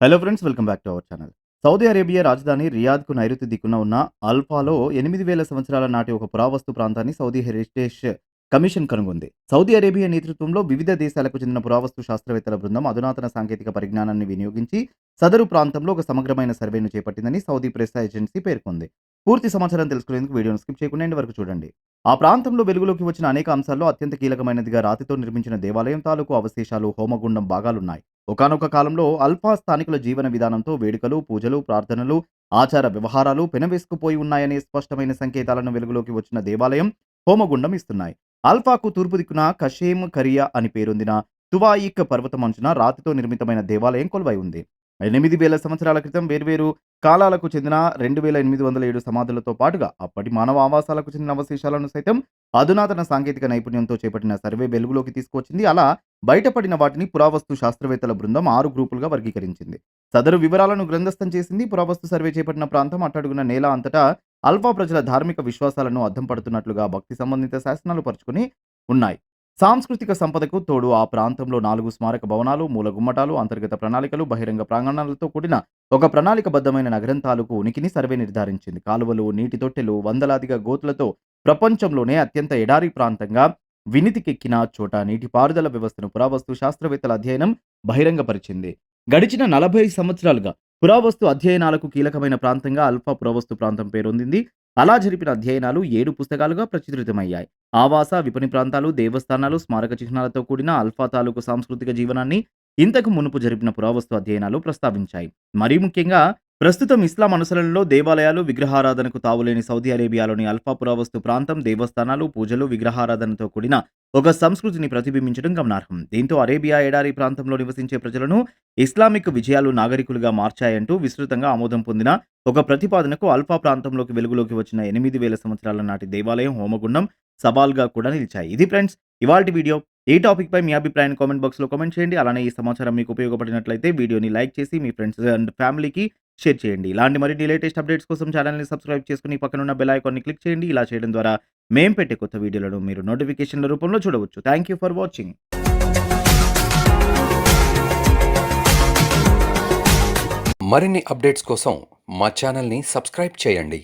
Hello friends welcome back to our channel Saudi Arabia రాజధాని రియాద్కు నైరుతి దిక్కున ఉన్న అల్ఫాలో ఎనిమిది వేల సంవత్సరాల నాటి ఒక పురావస్తు ప్రాంతాన్ని సౌదీ హెరిటేజ్ కమిషన్ కనుగొంది. సౌదీ అరేబియా నేతృత్వంలో వివిధ దేశాలకు చెందిన పురావస్తు శాస్త్రవేత్తల బృందం అధునాతన సాంకేతిక పరిజ్ఞానాన్ని వినియోగించి సదరు ప్రాంతంలో ఒక సమగ్రమైన సర్వేను చేపట్టిందని సౌదీ ప్రెస్ ఏజెన్సీ పేర్కొంది. పూర్తి సమాచారం తెలుసుకునేందుకు వీడియోను స్కిప్ చేయకుండా వరకు చూడండి. ఆ ప్రాంతంలో వెలుగులోకి వచ్చిన అనేక అంశాల్లో అత్యంత కీలకమైనదిగా రాతితో నిర్మించిన దేవాలయం తాలూకు అవశేషాలు హోమగుండం భాగాలున్నాయి. ఒకానొక కాలంలో అల్ఫా స్థానికుల జీవన విధానంతో వేడుకలు పూజలు ప్రార్థనలు ఆచార వ్యవహారాలు పెనవేసుకుపోయి ఉన్నాయనే స్పష్టమైన సంకేతాలను వెలుగులోకి వచ్చిన దేవాలయం హోమగుండం ఇస్తున్నాయి. అల్ఫాకు తూర్పు దిక్కున కషేమ్ కరియా అని పేరొందిన తువాయిక్ పర్వతమంచున రాతితో నిర్మితమైన దేవాలయం కొలువై ఉంది. ఎనిమిది వేల సంవత్సరాల క్రితం వేర్వేరు కాలాలకు చెందిన రెండు వేల ఎనిమిది వందల ఏడు సమాధులతో పాటుగా అప్పటి మానవ ఆవాసాలకు చెందిన అవశేషాలను సైతం అధునాతన సాంకేతిక నైపుణ్యంతో చేపట్టిన సర్వే వెలుగులోకి తీసుకొచ్చింది అలా బయటపడిన వాటిని పురావస్తు శాస్త్రవేత్తల బృందం ఆరు గ్రూపులుగా వర్గీకరించింది. సదరు వివరాలను గ్రంథస్థం చేసింది. పురావస్తు సర్వే చేపట్టిన ప్రాంతం అట్టడుగున నేల అంతటా అల్ఫా ప్రజల ధార్మిక విశ్వాసాలను అద్దం పడుతున్నట్లుగా భక్తి సంబంధిత శాసనాలు పరుచుకుని ఉన్నాయి. సాంస్కృతిక సంపదకు తోడు ఆ ప్రాంతంలో నాలుగు స్మారక భవనాలు మూల గుమ్మటాలు అంతర్గత ప్రణాళికలు బహిరంగ ప్రాంగణాలతో కూడిన ఒక ప్రణాళికబద్ధమైన నగరం తాలూకు ఉనికిని సర్వే నిర్ధారించింది. కాలువలు నీటి తొట్టెలు వందలాదిగా గోతులతో ప్రపంచంలోనే అత్యంత ఎడారి ప్రాంతంగా వినితికెక్కిన చోట నీటిపారుదల వ్యవస్థను పురావస్తు శాస్త్రవేత్తల అధ్యయనం బహిరంగపరిచింది. గడిచిన నలభై సంవత్సరాలుగా పురావస్తు అధ్యయనాలకు కీలకమైన ప్రాంతంగా అల్ఫా పురావస్తు ప్రాంతం పేరొందింది. అలా జరిపిన అధ్యయనాలు ఏడు పుస్తకాలుగా ప్రచురితమయ్యాయి. ఆవాస విపణి ప్రాంతాలు దేవస్థానాలు స్మారక చిహ్నాలతో కూడిన అల్ఫా తాలూకు సాంస్కృతిక జీవనాన్ని ఇంతకు మునుపు జరిపిన పురావస్తు అధ్యయనాలు ప్రస్తావించాయి. మరీ ముఖ్యంగా ప్రస్తుతం ఇస్లాం అనుసరణలో దేవాలయాలు విగ్రహారాధనకు తావులేని సౌదీ అరేబియాలోని అల్ఫా పురావస్తు ప్రాంతం దేవస్థానాలు పూజలు విగ్రహారాధనతో కూడిన ఒక సంస్కృతిని ప్రతిబింబించడం గమనార్హం. దీంతో అరేబియా ఎడారి ప్రాంతంలో నివసించే ప్రజలను ఇస్లామిక్ విజయాలు నాగరికులుగా మార్చాయంటూ విస్తృతంగా ఆమోదం పొందిన ఒక ప్రతిపాదనకు అల్ఫా ప్రాంతంలోకి వెలుగులోకి వచ్చిన ఎనిమిది వేల సంవత్సరాల నాటి దేవాలయం హోమగుండం సవాల్గా కూడా నిలిచాయి. ఇది ఫ్రెండ్స్ ఇవాళ వీడియో. ఈ టాపిక్ పై మీ అభిప్రాయాన్ని కామెంట్ బాక్స్లో కామెంట్ చేయండి. అలానే ఈ సమాచారం మీకు ఉపయోగపడినట్లయితే వీడియోని లైక్ చేసి మీ ఫ్రెండ్స్ అండ్ ఫ్యామిలీకి షేర్ చేయండి. ఇలాంటి మరిన్ని లేటెస్ట్ అప్డేట్స్ కోసం ఛానల్ని సబ్స్క్రైబ్ చేసుకుని పక్కనున్న బెల్ ఐకాన్ని క్లిక్ చేయండి. ఇలా చేయడం ద్వారా మేము పెట్టే కొత్త వీడియోలను మీరు నోటిఫికేషన్ల రూపంలో చూడవచ్చు. థ్యాంక్ యూ ఫర్ వాచింగ్ మరిన్ని అప్డేట్స్ కోసం మా ఛానల్ని సబ్స్క్రైబ్ చేయండి.